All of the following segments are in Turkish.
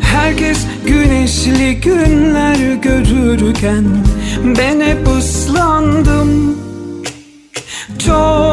Herkes güneşli günler görürken ben hep ıslandım.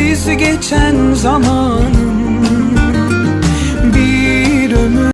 sensiz geçen zamanım.